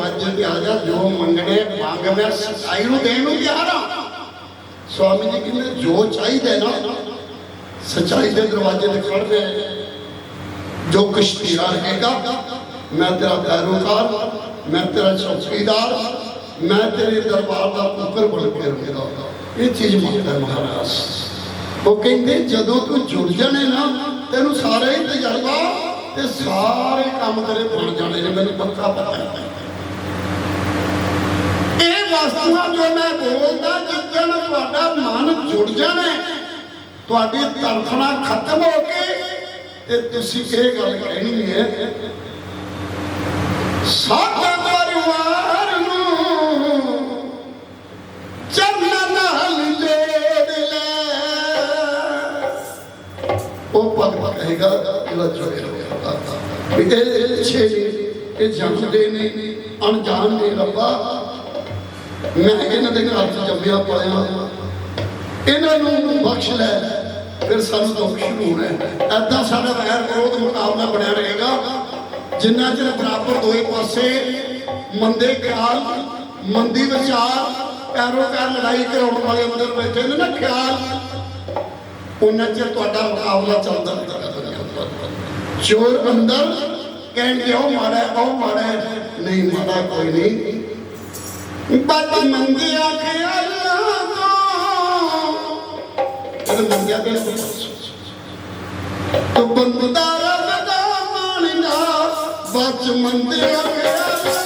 ਦਰਵਾਜ਼ੇ ਤੇ ਆ ਜਾ ਜੋ ਮੰਗਣੇ ਮੰਗ ਮੈਂ ਸਚਾਈ ਨੂੰ ਦੇਣ ਨੂੰ ਤਿਆਰ ਹਾਂ। ਸਵਾਮੀ ਜੀ ਕਹਿੰਦੇ, ਜੋ ਚਾਹੀਦਾ ਨਾ, ਸਚਾਈ ਦੇ ਦਰਵਾਜ਼ੇ ਤੇ ਖੜਦੇ ਜੋ ਕੁਛ ਤੇਰਾ ਰਹੇਗਾ ਮੈਂ ਤੇਰਾ ਪੈਰੋਕਾਰ, ਮੈਂ ਤੇਰਾ ਚੌਕੀਦਾਰ, ਮੈਂ ਤੇਰੇ ਦਰਬਾਰ ਦਾ ਪੁੱਤਰ ਬਣ ਕੇ ਰਹੇਗਾ ਇਹ ਚੀਜ਼ ਮੰਗਦਾ ਮਹਾਰਾਜ। ਉਹ ਕਹਿੰਦੇ, ਜਦੋਂ ਤੂੰ ਜੁੜ ਜਾਣੇ ਨਾ, ਤੈਨੂੰ ਸਾਰੇ ਹੀ ਤਜਰਬਾ ਤੇ ਸਾਰੇ ਕੰਮ ਤੇਰੇ ਬਣ ਜਾਣੇ ਨੇ, ਮੈਨੂੰ ਪੱਕਾ ਪਤਾ ਇਹ ਵਸਤੂਆਂ ਜੋ ਮੈਂ ਬੋਲਦਾ ਜਿੱਦਣ ਤੁਹਾਡਾ ਮਨ ਜੁੜ ਜਾਣਾ ਤੁਹਾਡੀ ਤੜਫਣਾ ਖਤਮ ਹੋ ਕੇ ਤੇ ਤੁਸੀਂ ਇਹ ਗੱਲ ਕਹਿਣੀ ਹੈ, ਸਾਡਾ ਪਰਿਵਾਰ ਨੂੰ ਚਰਨਾਂ ਨਾਲ ਜੋੜ ਲੈ ਉਹ ਭਗਤ ਕਹੇਗਾ ਜਿਹੜਾ ਜੁੜੇ ਹੋਇਆ ਇਹ ਪਿੱਛੇ ਇਹ ਜੰਮਦੇ ਨੇ, ਅਣਜਾਣ ਨੇ ਰੱਬਾ। ਮੈਂ ਇਹਨਾਂ ਦੇ ਘਰ ਚ ਜੰਮਿਆ ਪਾਇਆ। ਇਹਨਾਂ ਨੂੰ ਬਖਸ਼ ਲੈ, ਫਿਰ ਸਾਨੂੰ ਦੁੱਖ ਸ਼ੁਰੂ ਹੋਣਾ ਐਦਾਂ ਸਾਡਾ ਵੈਰ ਵਿਰੋਧ ਮੁਕਾਬਲਾ ਬਣਿਆ ਰਹੇਗਾ। ਜਿੰਨਾ ਚਿਰ ਬਰਾਬਰ ਦੋਏ ਪਾਸੇ ਮੰਦੇ ਖਿਆਲ, ਮੰਦੀ ਵਿਚਾਰ ਪੈਰੋਕਾਰ ਲੜਾਈ ਕਰਾਉਣ ਵਾਲੇ ਅੰਦਰ ਬੈਠੇ ਨੇ ਨਾ ਖਿਆਲ ਉਹਨਾਂ ਚਿਰ ਤੁਹਾਡਾ ਮੁਕਾਬਲਾ ਚੱਲਦਾ ਰਹੇਗਾ ਚੋਰ ਅੰਦਰ ਕਹਿੰਦੇ ਉਹ ਮਾੜਾ ਉਹ ਮਾੜਾ ਨਹੀਂ, ਮਾੜਾ ਕੋਈ ਨਹੀਂ। ਬਚ ਮੰਗਿਆ ਖਿਆਲਾਂ ਤੋਂ ਇਹ ਮੰਗਿਆ ਤੇ ਤੂੰ ਬੰਦਾ ਰੱਬ ਦਾ ਮਾਨਣਾ ਬੱਚ ਮੰਗਿਆ ਖਿਆਲਾਂ ਤੋਂ।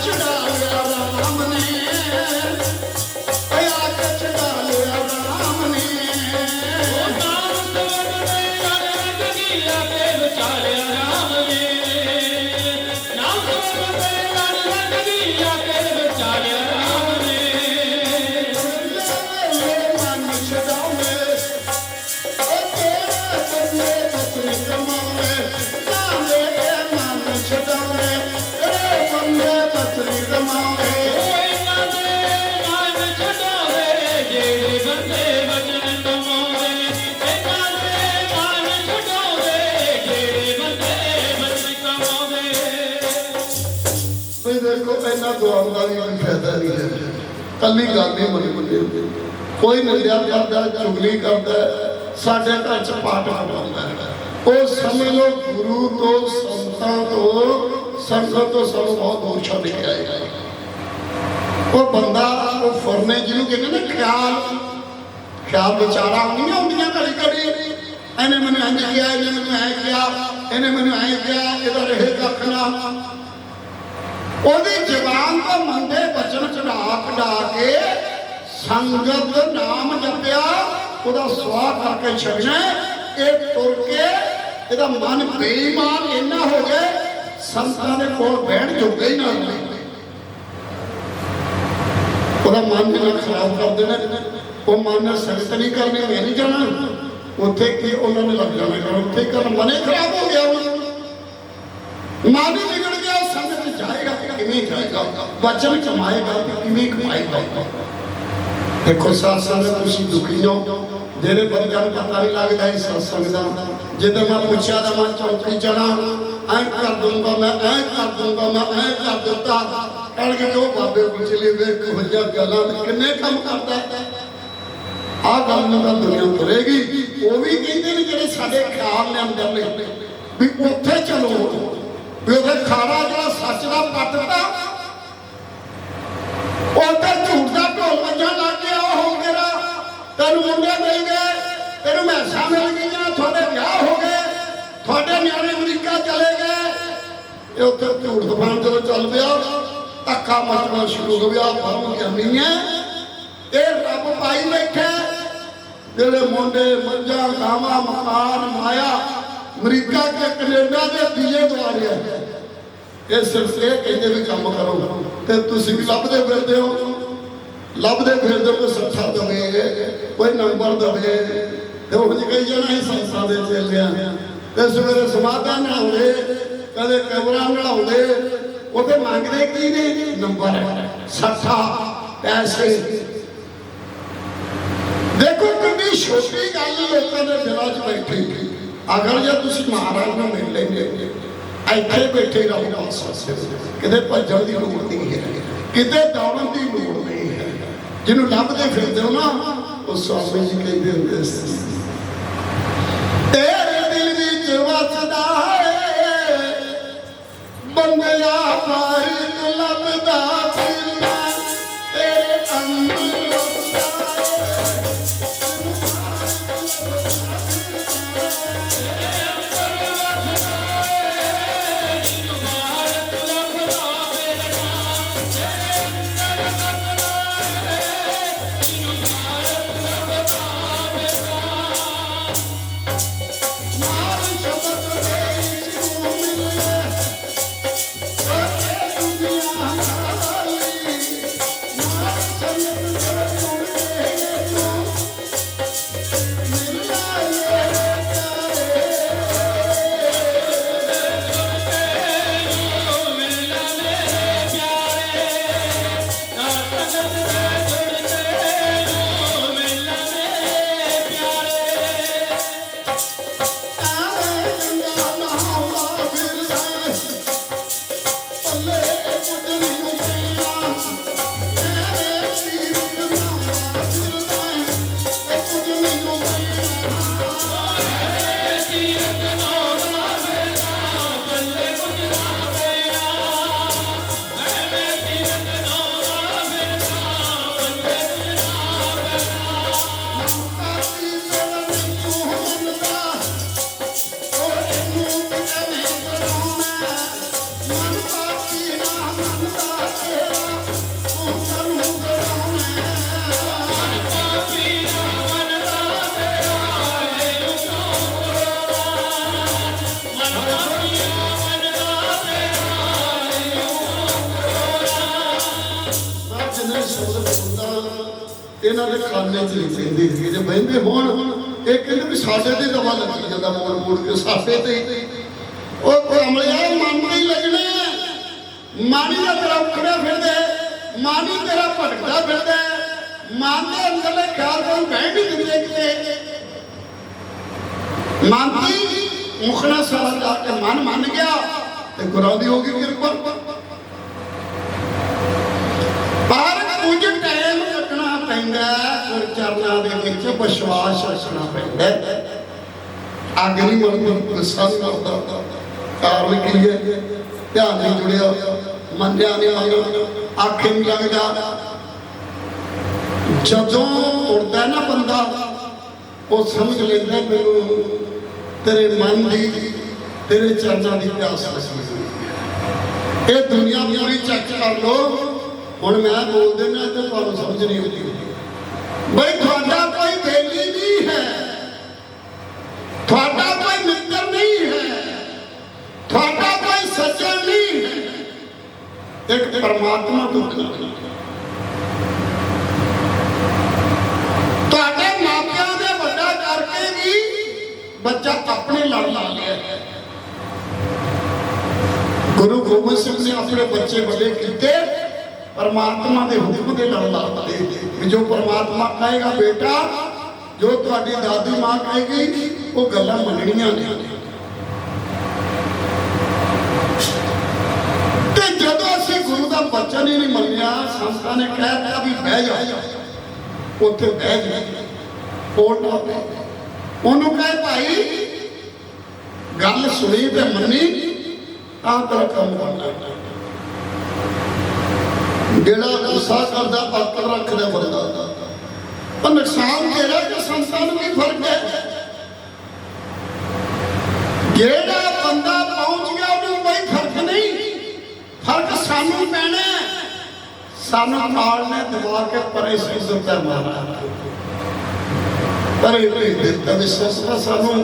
是的 ਵੀ ਦੇਖੋ ਇੰਨਾ ਦੁਆਨ ਦਾ ਕੋਈ ਫਾਇਦਾ ਨਹੀਂ ਹੈ। ਕੱਲੀ ਗੱਲ ਨਹੀਂ ਬਣੀ ਬਣੀ ਕੋਈ ਨਿੰਦਿਆ ਕਰਦਾ, ਚੁਗਲੀ ਕਰਦਾ, ਸਾਡੇ ਘਰ ਚ ਪਾਠ ਪੜਾਉਂਦਾ ਉਹ ਸਮਝ ਲਓ ਗੁਰੂ ਤੋਂ, ਸੰਤਾਂ ਤੋਂ, ਸੰਗਤ ਤੋਂ ਸਾਨੂੰ ਬਹੁਤ ਦੂਰ ਛੱਡ ਕੇ ਉਹ ਬੰਦਾ, ਉਹ ਫਰਨੇ ਜਿਹਨੂੰ ਕਹਿੰਦੇ ਨੇ ਖਿਆਲ। ਖਿਆਲ ਵਿਚਾਰਾ ਨਹੀਂ ਆਉਂਦੀਆਂ ਘੜੀ ਘੜੀ। ਇਹਨੇ ਮੈਨੂੰ ਇੰਜ ਕਿਹਾ, ਇਹਨੇ ਮੈਨੂੰ ਐਂ ਕਿਹਾ, ਇਹਨੇ ਮੈਨੂੰ ਐ ਕਿਹਾ, ਇਹਦਾ ਰਹੇ ਕੱਖ ਉਹਦੀ ਜ਼ਬਾਨ ਤੋਂ ਮੰਦੇ ਬਚਨ ਚੜਾ ਕਢਾ ਕੇ ਸੰਗਤ ਨਾਮ ਜਪਿਆ, ਉਹਦਾ ਸਵਾਹ ਕਰਕੇ ਛੱਡਣਾ ਇਹ ਤੁਰ ਕੇ ਇਹਦਾ ਮਨ ਬੇਈਮਾਨ ਇੰਨਾ ਹੋ ਜਾਏ ਸੰਤਾਂ ਦੇ ਕੋਲ ਬੈਠ ਜੋਗੇ ਹੀ ਨਾ ਉਹਦਾ ਮਨ ਜਿਹੜਾ ਖਰਾਬ ਕਰ ਦੇਣਾ। ਉਹ ਮਨ ਨਾਲ ਸੰਗਤ ਨਹੀਂ ਕਰਨੀ, ਮੈਂ ਨਹੀਂ ਜਾਣਾ। ਉੱਥੇ ਕੀ ਉਹਨਾਂ ਨੇ ਲੱਗ ਜਾਣਾ ਕਰ, ਉੱਥੇ ਕਰ ਮਨੇ ਖਰਾਬ ਹੋ ਗਿਆ ਮਨ ਹੀ ਵਿਗੜ ਗਿਆ ਸੰਗਤ ਚ ਜਾਏਗਾ ਤੇ ਕਿਵੇਂ ਜਾਏਗਾ ਵਚਨ ਕਮਾਏਗਾ ਕਿਵੇਂ ਕਮਾਏਗਾ ਦੇਖੋ ਸਾਧ ਸੰਗਤ ਤੁਸੀਂ ਦੁਖੀ ਹੋ, ਜਿਹੜੇ ਬੰਦਿਆਂ ਨੂੰ ਪਤਾ ਨਹੀਂ ਲੱਗਦਾ ਇਸ ਸਤਸੰਗ ਦਾ। ਜਦੋਂ ਮੈਂ ਪੁੱਛਿਆ ਤਾਂ ਮੈਂ ਚੌਂਕੀ ਚੜਾ ਐਂ ਕਰ ਦੂੰਗਾ ਮੈਂ, ਐਂ ਕਰ ਦੂੰਗਾ ਮੈਂ, ਐਂ ਕਰ ਦਿੱਤਾ। ਕਹਿਣ ਕਿ ਉਹ ਬਾਬੇ ਪੁੱਛਲੇ ਵੇਖ ਹੋਈਆਂ ਗੱਲਾਂ ਕਿੰਨੇ ਕੰਮ ਕਰਦਾ। ਆਹ ਗੱਲ ਨੂੰ ਤਾਂ ਦੁਨੀਆ ਕਰੇਗੀ ਉਹ ਵੀ ਕਹਿੰਦੇ ਨੇ ਜਿਹੜੇ ਸਾਡੇ ਖਿਆਲ ਨੇ ਅੰਦਰ ਨੇ, ਵੀ ਉੱਥੇ ਚਲੋ। ਵੀ ਉਹਦੇ ਖਾਣਾ ਜਿਹੜਾ ਸੱਚ ਦਾ ਪੱਟਦਾ ਉੱਥੇ ਝੂਠ ਦਾ ਢੋਲ ਵੱਜਣ ਲੱਗ ਗਿਆ ਉਹ ਮੇਰਾ ਤੈਨੂੰ ਮੁੰਡੇ ਮਿਲ ਗਏ, ਤੈਨੂੰ ਮੈਸਾਂ ਮਿਲ ਗਈਆਂ, ਤੁਹਾਡੇ ਵਿਆਹ ਹੋ ਗਏ, ਤੁਹਾਡੇ ਨਿਆਣੇ ਅਮਰੀਕਾ ਚਲੇ ਗਏ। ਇਹ ਉੱਥੇ ਝੂਠ ਦਫਾਨ ਜਦੋਂ ਚੱਲ ਪਿਆ ਧੱਕਾ ਮਚਣਾ ਸ਼ੁਰੂ ਹੋ ਗਿਆ ਫਰਮ ਗਿਆਨੀ ਹੈ ਇਹ ਰੱਬ ਪਾਈ ਬੈਠਾ, ਜਿਹੜੇ ਮੁੰਡੇ ਮੱਝਾਂ ਗਾਵਾਂ, ਮਕਾਨ, ਮਾਇਆ ਅਮਰੀਕਾ ਕੇ ਕੈਨੇਡਾ ਦੇ ਵੀਜ਼ੇ ਦਵਾ ਰਿਹਾ ਇਹ ਸਿਰਫ ਇਹ ਕਹਿੰਦੇ ਵੀ ਕੰਮ ਕਰੋ। ਤੇ ਤੁਸੀਂ ਵੀ ਲੱਭਦੇ ਫਿਰਦੇ ਹੋ। ਲੱਭਦੇ ਫਿਰਦੇ ਕੋਈ ਸੱਚਾ ਦਵੇ ਕੋਈ ਨੰਬਰ ਦਵੇ ਤੇ ਉਹ ਕਹੀ ਜਾਣਾ ਹੀ ਸੰਸਾਂ ਦੇ ਚੇਲਿਆਂ ਤੇ ਸਵੇਰੇ ਸਮਾਧਾਂ ਨਹਾਉਂਦੇ, ਕਦੇ ਕਬਰਾਂ ਨਹਾਉਂਦੇ। ਉਹਦੇ ਮੰਗਦੇ ਕੀ ਨੇ? ਨੰਬਰ। ਸੱਠਾ ਪੈਸੇ। ਦੇਖੋ ਕਿੰਨੀ ਛੋਟੀ ਗੱਲ ਲੋਕਾਂ ਦੇ ਦਿਲਾਂ 'ਚ ਬੈਠੀ। ਅਗਰ ਜੇ ਤੁਸੀਂ ਮਹਾਰਾਜ ਨੂੰ ਮਿਲ ਲੈਂਦੇ ਇੱਥੇ ਬੈਠੇ ਰਹੋ ਕਿਤੇ ਭੱਜਣ ਦੀ ਲੋੜ ਨਹੀਂ ਹੈ, ਕਿਤੇ ਦੌੜਨ ਦੀ ਲੋੜ ਨਹੀਂ ਹੈ। ਜਿਹਨੂੰ ਲੱਭਦੇ ਫਿਰਦੇ ਹੋ ਨਾ, ਉਹ ਸਵਾਮੀ ਜੀ ਕਹਿੰਦੇ ਹੁੰਦੇ ਸੀ, ਤੇਰੇ ਦਿਲ ਵਿੱਚ ਵਸਦਾ ਹੈ, ਬੰਦਿਆ ਮਾਰ ਲੱਭਦਾ ਖਾਨੇ ਪੈਂਦੇ ਸੀ ਜੇ ਬਹਿੰਦੇ ਹੋਣ ਇਹ ਕਹਿੰਦੇ ਵੀ ਸਾਡੇ ਤੇ ਦਵਾ ਲੱਗੀ ਜਾਂਦਾ ਮੋੜ ਮੋੜ ਕੇ ਸਾਡੇ ਤੇ ਉਹ ਉਹ ਮਨ ਨਹੀਂ ਲੱਗਣੇ ਮਾਨੀ ਦਾ ਤੇਰਾ ਉਖੜਿਆ ਫਿਰਦਾ ਹੈ, ਮਾਨੀ ਤੇਰਾ ਭਟਕਦਾ ਫਿਰਦਾ ਮਨ ਦੇ ਅੰਦਰਲੇ ਖਿਆਲ ਨੂੰ ਬਹਿਣ ਨਹੀਂ ਦਿੰਦੇ ਕਿਤੇ। ਮਨ ਦੀ ਮੁਖਣਾ ਸਾਰਾ ਜਾ ਕੇ ਮਨ ਮੰਨ ਗਿਆ ਤੇ ਗੁਰਾਂ ਦੀ ਹੋ ਗਈ ਕਿਰਪਾ ਪਰ ਕੁਝ ਟਾਈਮ ਕੱਟਣਾ ਪੈਂਦਾ ਹੈ, ਗੁਰ ਚਰਨਾਂ ਦੇ ਵਿੱਚ ਵਿਸ਼ਵਾਸ ਰੱਖਣਾ ਪੈਂਦਾ ਹੈ। ਅੱਗ ਗੁੱਸਾ ਨਹੀਂ ਕਰਦਾ। ਕਾਰਨ ਕੀ ਹੈ? ਧਿਆਨ ਨਹੀਂ ਜੁੜਿਆ ਮੰਨਿਆ ਨਹੀਂ ਆਇਆ। ਅੱਖ ਨਹੀਂ ਲੱਗਦਾ। ਜਦੋਂ ਉੜਦਾ ਨਾ ਬੰਦਾ, ਉਹ ਸਮਝ ਲੈਂਦਾ ਮੈਨੂੰ ਤੇਰੇ ਮਨ ਦੀ, ਤੇਰੇ ਚਰਨਾਂ ਦੀ ਪਿਆਸ ਲੱਗੀ ਇਹ ਦੁਨੀਆ ਪੂਰੀ ਚੈੱਕ ਕਰ ਲੋ ਹੁਣ ਮੈਂ ਬੋਲਦੇ ਨਾ ਤੇ ਤੁਹਾਨੂੰ ਸਮਝ ਨਹੀਂ ਆਉਂਦੀ। ਬਈ ਤੁਹਾਡਾ ਕੋਈ ਬੇਲੀ ਨਹੀਂ ਹੈ। ਤੁਹਾਡਾ ਕੋਈ ਮਿੱਤਰ ਨਹੀਂ ਹੈ। ਤੁਹਾਡਾ ਕੋਈ ਸੱਜਣ ਨਹੀਂ ਹੈ। ਇੱਕ ਪਰਮਾਤਮਾ ਦੁੱਖ ਤੁਹਾਡੇ ਮਾਪਿਆਂ ਦੇ ਵੱਡਾ ਕਰਕੇ ਵੀ ਬੱਚਾ ਆਪਣੇ ਲੜ ਲਾ ਲਿਆ ਗੁਰੂ ਗੋਬਿੰਦ ਸਿੰਘ ਨੇ ਆਪਣੇ ਬੱਚੇ ਬਲੇ ਕੀਤੇ। ਪਰਮਾਤਮਾ ਦੇ ਹੁਕਮ ਦੇ ਨਾਲ ਲਾਤੇ ਵੀ ਜੋ ਪਰਮਾਤਮਾ ਕਹੇਗਾ, ਬੇਟਾ, ਜੋ ਤੁਹਾਡੀ ਦਾਦੀ ਮਾਂ ਕਹੇਗੀ, ਉਹ ਗੱਲਾਂ ਮੰਨਣੀਆਂ ਨੇ। ਤੇ ਜਦੋਂ ਅਸੀਂ ਗੁਰੂ ਦਾ ਬਚਨ ਹੀ ਨਹੀਂ ਮੰਨਿਆ, ਸੰਤਾਂ ਨੇ ਕਹਿ ਦਿੱਤਾ ਵੀ ਬਹਿ ਜਾ। ਉੱਥੇ ਬਹਿ ਜਾ। ਕੋਲ ਨਾ ਬਹਿ। ਉਹਨੂੰ ਕਹੇ, ਭਾਈ, ਗੱਲ ਸੁਣੀ ਤੇ ਮੰਨੀ, ਤਾਂ ਤੇਰਾ ਕੰਮ ਕਰਨਾ ਜਿਹੜਾ ਗੁੱਸਾ ਕਰਦਾ ਅਕਲ ਰੱਖਦਾ ਬੰਦਾ। ਪਰ ਨੁਕਸਾਨ ਤੇਰਾ ਕਿ ਸੰਸਾਰ ਨੂੰ ਵੀ ਫ਼ਰਕ ਹੈ। ਜਿਹੜਾ ਬੰਦਾ ਪਹੁੰਚ ਗਿਆ, ਉਹਨੂੰ ਕੋਈ ਫ਼ਰਕ ਨਹੀਂ। ਫ਼ਰਕ ਸਾਨੂੰ ਪੈਣਾ ਸਾਨੂੰ ਕਾਲ ਨੇ ਦਬਾ ਕੇ ਪਰੇ ਸਿੱਧਰ ਤੇ ਮਾਰਨਾ ਪਰ ਇਹ ਦਿੱਤਾ ਵਿਸ਼ਵਾਸ ਸਾਨੂੰ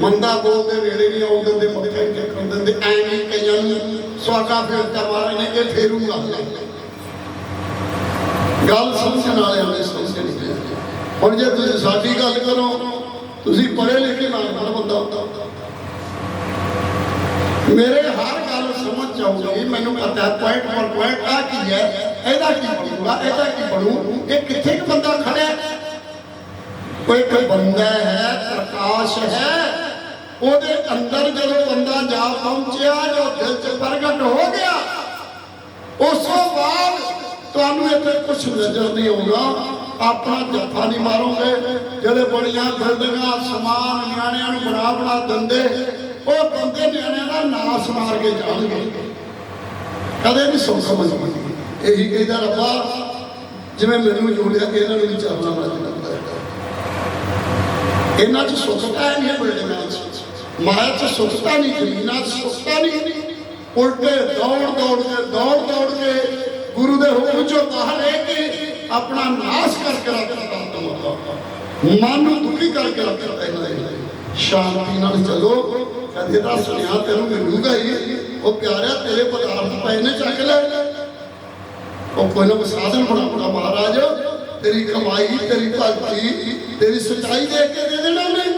ਮੰਦਾ ਬੋਲਦੇ, ਨੇੜੇ ਵੀ ਆਉਣ ਦਿੰਦੇ ਮੱਥੇ ਨਹੀਂ ਟੇਕਣ ਦਿੰਦੇ, ਐ ਕਈਆਂ ਨੂੰ ਸਵਾਗਾ ਫਿਰ ਮਾਰੇ ਨੇ, ਇਹ ਫੇਰੂਗਾ। ਗੱਲ ਸਮਝਣ ਵਾਲਿਆਂ ਨੇ ਸਮਝਣੀ ਹੈ। ਹੁਣ ਜੇ ਤੁਸੀਂ ਸਾਡੀ ਗੱਲ ਕਰੋ, ਤੁਸੀਂ ਪੜ੍ਹੇ ਲਿਖੇ ਨਾ ਪੜ੍ਹ ਬੰਦਾ ਮੇਰੇ ਹਰ ਗੱਲ ਸਮਝ ਜਾਊਗੀ ਮੈਨੂੰ ਪਤਾ ਪੁਆਇੰਟ ਪਰ ਪੁਆਇੰਟ ਆ ਕੀ ਹੈ, ਇਹਦਾ ਕੀ ਬਣੂਗਾ, ਇਹਦਾ ਕੀ ਬਣੂ, ਇਹ ਕਿੱਥੇ ਕੁ ਬੰਦਾ ਖੜਿਆ? ਕੋਈ ਇੱਕ ਬੰਦਾ ਹੈ, ਪ੍ਰਕਾਸ਼ ਹੈ। ਉਹਦੇ ਅੰਦਰ ਜਦੋਂ ਬੰਦਾ ਜਾ ਪਹੁੰਚਿਆ, ਜੋ ਦਿਲ 'ਚ ਪ੍ਰਗਟ ਹੋ ਗਿਆ, ਉਸ ਤੋਂ ਬਾਅਦ ਤੁਹਾਨੂੰ ਇੱਥੇ ਕੁਝ ਨਜ਼ਰ ਨਹੀਂ ਆਉਂਦਾ ਆਪਣਾ ਜੱਫਾ ਨਹੀਂ ਮਾਰੋਗੇ। ਜਿਹੜੇ ਬੜੀਆਂ ਬਿਲਡਿੰਗਾਂ ਸਮਾਨ ਨਿਆਣਿਆਂ ਨੂੰ ਬਣਾ ਬਣਾ ਦਿੰਦੇ, ਉਹ ਬੰਦੇ ਨਿਆਣਿਆਂ ਦਾ ਨਾਸ ਮਾਰ ਕੇ ਜਾਣਗੇ। ਕਦੇ ਵੀ ਸੁੱਖ ਮੰਨੀ ਇਹੀ ਕਹਿੰਦਾ ਰੱਬਾ, ਜਿਵੇਂ ਮੈਨੂੰ ਜੋੜਿਆ ਕਿ ਇਹਨਾਂ ਨੂੰ ਵੀ ਚੱਲਣਾ ਲੱਗਦਾ ਹੈ ਇਹਨਾਂ 'ਚ ਸੁੱਖਤਾ ਨਹੀਂ ਹੈ ਬਿਲਡਿੰਗਾਂ 'ਚ। ਮਾਇਆ 'ਚ ਸੁੱਖਤਾ ਨਹੀਂ, ਜ਼ਮੀਨਾਂ 'ਚ ਸੁੱਖਤਾ ਨਹੀਂ। ਉਲਟੇ ਦੌੜ ਦੌੜ ਕੇ ਦੌੜ ਦੌੜ ਕੇ ਗੁਰੂ ਦੇ ਹੁਕਮ 'ਚੋਂ ਬਾਹਰ ਲੈ ਕੇ ਆਪਣਾ ਨਾਸ਼ ਕਰਕੇ ਰੱਖਦਾ ਤਮਾ ਮਨ ਨੂੰ ਦੁਖੀ ਕਰਕੇ ਰੱਖਦਾ ਇਹਨਾਂ ਸ਼ਾਂਤੀ ਨਾਲ ਚੱਲੋ। ਕਦੇ ਦਾ ਸੁਨੇਹਾ ਤੈਨੂੰ ਮਿਲੂਗਾ ਹੀ। ਉਹ ਪਿਆਰਿਆ, ਤੇਰੇ ਪਦਾਰਥ ਪਏ ਨੇ, ਚੱਕ ਲੈ। ਉਹ ਕੋਈ ਨਾ ਸਾਧਨ ਬਣਾ ਬਣਾ, ਮਹਾਰਾਜ। ਤੇਰੀ ਕਮਾਈ, ਤੇਰੀ ਭਗਤੀ, ਤੇਰੀ ਸੱਚਾਈ ਦੇਖ ਕੇ ਦੇ ਦੇਣਾ ਨੇ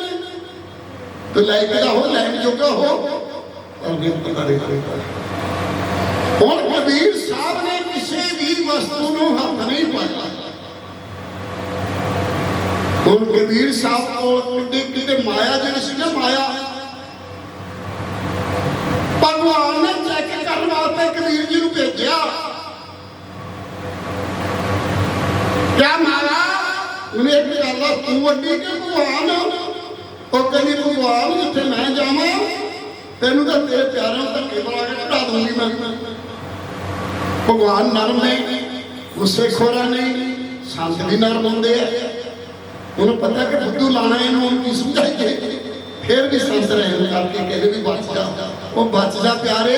ਤੇ ਲੈ ਕੇ ਹੋ ਲੈਣ ਜੋਗਾ ਹੋ। ਪਰ ਨਹੀਂ ਪਤਾ ਨਹੀਂ ਹੁਣ ਕਬੀਰ ਸਾਹਿਬ ਨੇ ਕਿਸੇ ਵੀ ਵਸਤੂ ਨੂੰ ਹੱਥ ਨਹੀਂ ਪਾਇਆ। ਹੁਣ ਕਬੀਰ ਸਾਹਿਬ ਕੋਲ ਕਿਤੇ ਕਿਤੇ ਮਾਇਆ ਜਿਹੜੀ ਸੀ ਨਾ ਮਾਇਆ। ਭਗਵਾਨ ਨੇ ਚੈੱਕ ਕਰਨ ਵਾਸਤੇ ਕਬੀਰ ਜੀ ਨੂੰ ਭੇਜਿਆ। ਕਿਆ ਮਾਰਾ ਉਹਨੇ ਇੱਕ ਗੱਲ ਆ, ਤੂੰ ਵੱਡੀ ਕਿ ਭਗਵਾਨ? ਉਹ ਕਹਿੰਦੀ ਭਗਵਾਨ ਜਿੱਥੇ ਮੈਂ ਜਾਵਾਂ ਤੈਨੂੰ ਤਾਂ ਤੇਰੇ ਪਿਆਰਿਆਂ ਧੱਕੇ ਮਾਰ ਕੇ ਘਟਾ ਦੂੰਗੀ ਮੈਂ। ਭਗਵਾਨ ਨਰਮ ਨੇ ਗੁੱਸੇ ਖੋਰਾ ਨਹੀਂ ਸੰਤ ਵੀ ਨਰਮ ਹੁੰਦੇ ਆ। ਉਹਨੂੰ ਪਤਾ ਕਿ ਬੁੱਧੂ ਲਾਣਾ ਇਹਨੂੰ ਹੁਣ ਕੀ ਸਮਝਾਈਏ? ਫਿਰ ਵੀ ਸੰਤ ਰਹਿਣ ਕਰਕੇ ਕਹਿੰਦੇ ਵੀ ਬਚ ਜਾ। ਉਹ ਬਚ ਜਾ ਪਿਆਰੇ।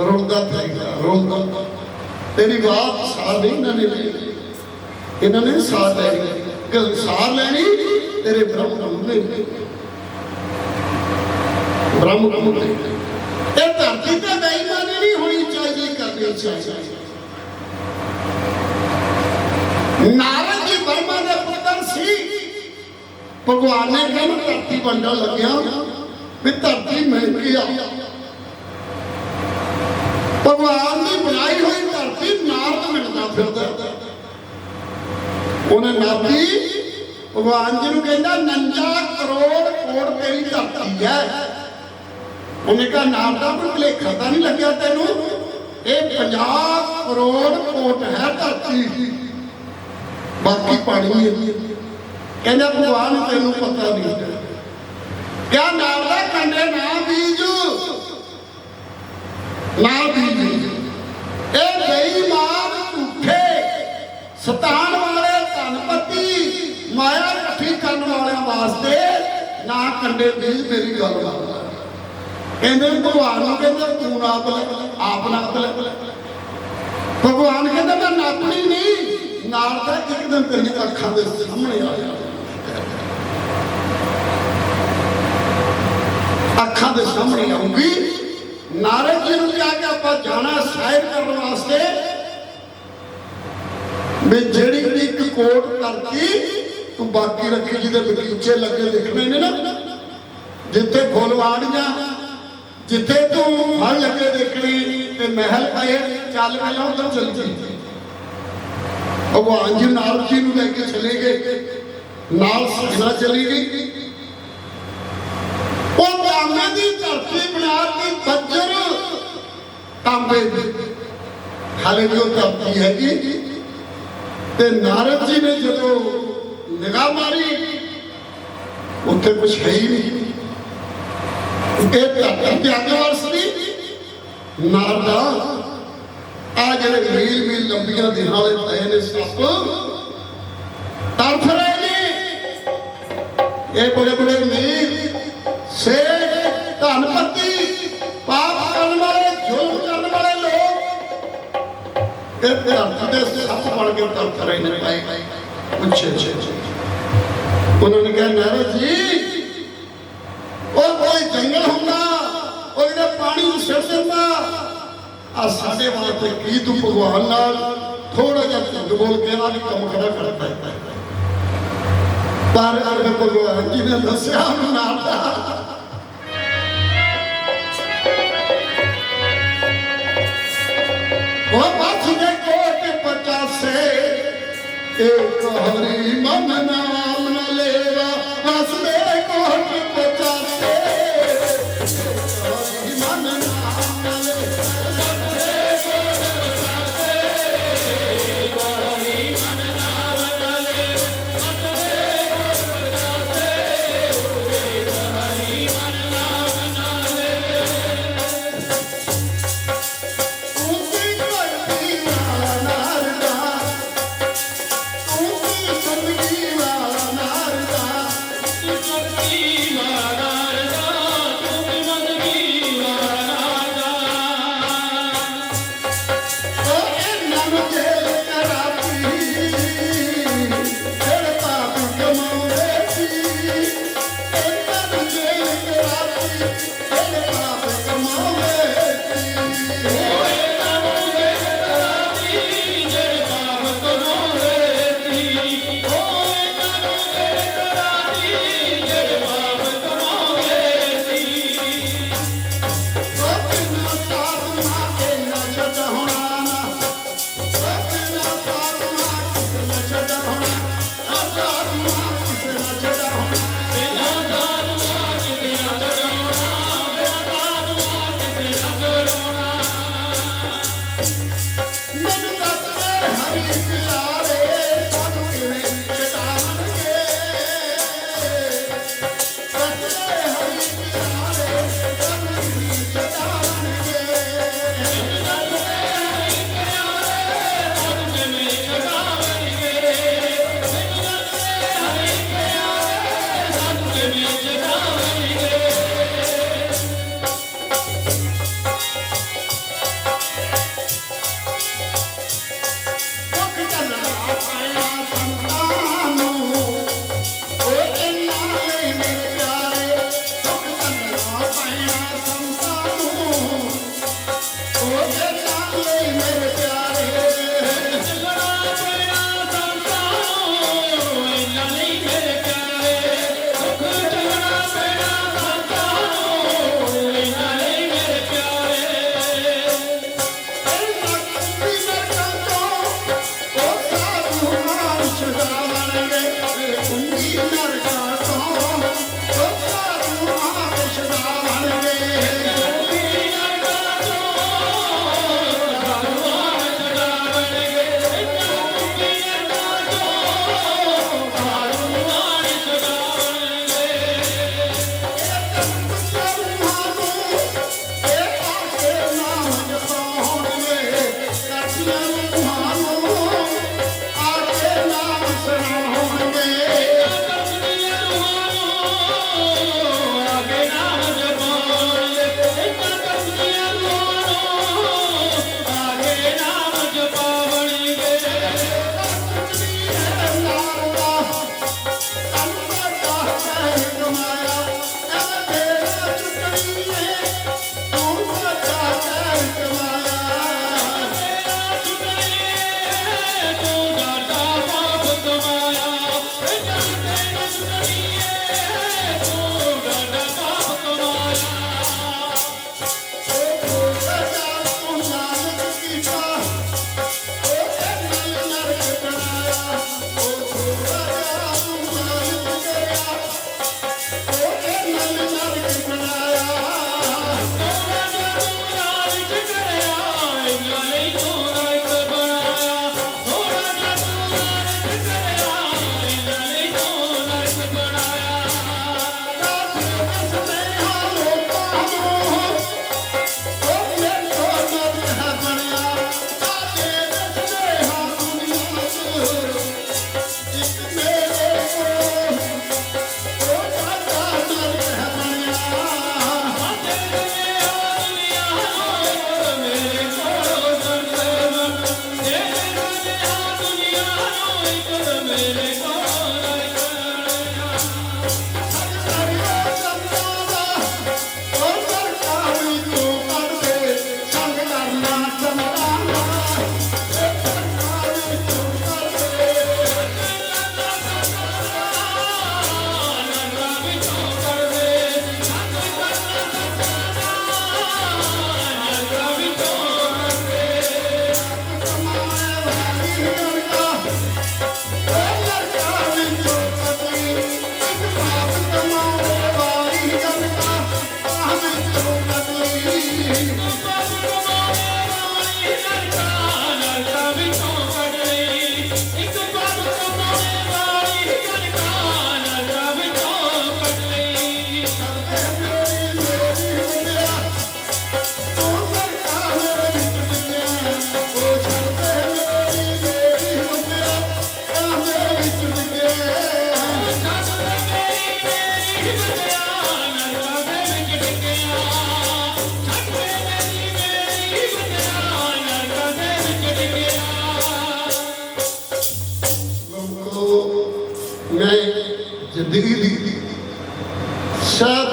ਰੋਂਦਾ ਫਿਰੇਗਾ ਰੋਂਦਾ ਤੇਰੀ ਬਾਤ ਸਾਰ ਨਹੀਂ ਇਹਨਾਂ ਨੇ ਲਈ। ਇਹਨਾਂ ਨੇ ਸਾਰ ਲੈਣੀ। ਗੱਲ ਸਾਰ ਲੈਣੀ, ਤੇਰੇ ਬ੍ਰਹਮ ਨੂੰ ਨੇ ਬ੍ਰਹਮ ਨੂੰ ਇਹ ਧਰਤੀ ਤੇ ਨਹੀਂ ਚਾਹੀਦੀ ਨਾਰਦ ਜੀ ਬਰਮਾ ਦੇ ਪੁੱਤਰ ਸੀ। ਭਗਵਾਨ ਨੇ ਕਿਹਾ ਧਰਤੀ ਵੰਡਣ ਲੱਗਿਆ ਵੀ ਧਰਤੀ ਮਹਿੰਗੀ ਆ। ਭਗਵਾਨ ਦੀ ਬਣਾਈ ਹੋਈ ਧਰਤੀ ਨਾਰਦ ਮਿਲਦਾ ਫਿਰਦਾ। ਉਹਨੇ ਨਾਤੀ, ਭਗਵਾਨ ਜੀ ਨੂੰ ਕਹਿੰਦਾ 49 ਕਰੋੜ ਕੋੜ ਤੇਰੀ ਧਰਤੀ ਹੈ। ਉਹਨੇ ਕਿਹਾ ਨਾਮ ਦਾ ਕੋਈ ਭੁਲੇਖਾ ਤਾਂ ਨਹੀਂ ਲੱਗਿਆ ਤੈਨੂੰ? ਇਹ 50 ਕਰੋੜ ਕੋਟ ਹੈ ਧਰਤੀ। ਬਾਕੀ ਪਾਣੀ ਹੈ ਕਹਿੰਦਾ, ਭਗਵਾਨ, ਤੈਨੂੰ ਪਤਾ ਨਹੀਂ ਕਿਆ ਨਾਮ ਦਾ ਕੰਡੇ ਨਾ ਬੀਜੂ? ਨਾ ਬੀਜੂ। ਇਹ ਬੇਈਮਾਨ ਝੂਠੇ। ਸਤਾਨ ਵਾਲੇ ਧਨਪਤੀ, ਮਾਇਆ ਇਕੱਠੀ ਕਰਨ ਵਾਲਿਆਂ ਵਾਸਤੇ ਨਾ ਕੰਡੇ ਬੀਜ ਮੇਰੀ ਗੱਲ ਮੰਨ ਕਹਿੰਦੇ ਭਗਵਾਨ ਨੂੰ ਕਹਿੰਦੇ ਤੂੰ ਨਾਪ ਲੈ, ਆਪ ਨਾਪ ਲੈ। ਭਗਵਾਨ ਕਹਿੰਦਾ, ਮੈਂ ਨਾਪਣੀ ਨਹੀਂ। ਨਾਲ ਤਾਂ ਇੱਕ ਦਿਨ ਤੇਰੀਆਂ ਅੱਖਾਂ ਦੇ ਸਾਹਮਣੇ ਆ ਜਾ ਅੱਖਾਂ ਦੇ ਸਾਹਮਣੇ ਆਉਂਗੀ। ਨਾਰਦ ਜੀ ਨੂੰ ਕਿਹਾ ਕਿ ਆਪਾਂ ਜਾਣਾ ਸਾਇਰ ਕਰਨ ਵਾਸਤੇ। ਵੀ ਜਿਹੜੀ ਜਿਹੜੀ ਇੱਕ ਕੋਟ ਕਰਤੀ, ਤੂੰ ਬਾਕੀ ਰੱਖੀ ਜਿਹਦੇ ਬਗੀਚੇ ਲੱਗੇ ਲਿਖਣੇ ਨੇ ਨਾ, ਜਿੱਥੇ ਫੁੱਲਵਾੜੀਆਂ ਜਿੱਥੇ ਤੂੰ ਫਲ ਲੱਗੇ ਦੇਖਣੀ ਤੇ ਮਹਿਲ ਪਏ ਚੱਲ ਪਹਿਲਾਂ ਉਧਰ ਚੱਲ ਜੀ। ਭਗਵਾਨ ਜੀ ਨਾਰਦ ਜੀ ਨੂੰ ਲੈ ਕੇ ਚਲੇ ਗਏ। ਨਾਲ ਸਜਣਾ ਚਲੀ ਗਈ। ਉਹ ਤਾਂਬੇ ਦੀ ਧਰਤੀ ਬਣਾਤੀ ਬੱਜਰ ਤਾਂਬੇ ਦੀ। ਹਾਲੇ ਵੀ ਉਹ ਧਰਤੀ ਹੈਗੀ। ਤੇ ਨਾਰਦ ਜੀ ਨੇ ਜਦੋਂ ਨਿਗਾਹ ਮਾਰੀ, ਉੱਥੇ ਕੁਝ ਹੈ ਹੀ ਨਹੀਂ। ਇਹ ਧਰਤੀ ਤੇ ਅੱਗੇ ਵਰਸਦੀ ਨਾਰਦਾ ਆ ਜਿਹੜੇ ਮੀਲ ਮੀਲ ਲੰਬੀਆਂ ਦਿਨਾਂ ਵਾਲੇ ਪਏ ਨੇ ਸੱਪ ਤੜਫ ਰਹੇ ਨੇ। ਇਹ ਬੜੇ ਬੜੇ ਮੀਰ ਸੇ ਧਨਪਤੀ, ਪਾਪ ਕਰਨ ਵਾਲੇ ਜ਼ੁਲਮ ਕਰਨ ਵਾਲੇ ਲੋਕ। ਇਹ ਧਰਤੀ ਦੇ ਸੱਪ ਬਣ ਕੇ ਤੜਫ ਰਹੇ ਨੇ ਪਏ ਪੁੱਛੇ ਉਹਨਾਂ ਨੇ ਕਿਹਾ ਨਾਰਦ ਜੀ ਉਹ ਕੋਈ ਜੰਗਲ ਹੁੰਦਾ ਉਹ ਇਹਦੇ ਪਾਣੀ ਨੂੰ ਸਿਰ ਦਿੰਦਾ ਆ ਸਾਡੇ ਵਾਸਤੇ ਕੀ ਤੂੰ ਭਗਵਾਨ ਨਾਲ ਥੋੜਾ ਜਿਹਾ ਝੂਠ ਬੋਲ ਕੇ ਆ ਵੀ ਕੰਮ ਖੜਾ ਕਰਦਾ ਹੈ ਪਰ ਅਗਰ ਭਗਵਾਨ ਜੀ ਨੇ ਦੱਸਿਆ ਉਹਨੂੰ ਨਾਮ ਦਾ ਉਹ ਬਾਤ ਦੇ ਕੋਟ ਪਚਾਸੇ ਇੱਕ ਹਰੀ ਮਨ ਦੀ ਦੀ ਸਭ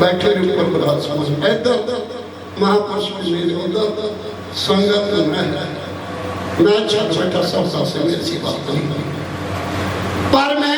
ਬੈਠੇ ਨੇ ਉੱਪਰ ਬਰਾਤ ਸਮਝ ਇੱਧਰ ਮਹਾਪੁਰਸ਼ ਨੇ ਉਹਦਾ ਸੰਗਤ ਮੈਂ ਮੈਂ ਛੱਡ ਬੈਠਾ ਸਭ ਸਾਸੇ ਮੇਰੀ ਸੀ ਬਾਤ ਨਹੀਂ ਪਰ ਮੈਂ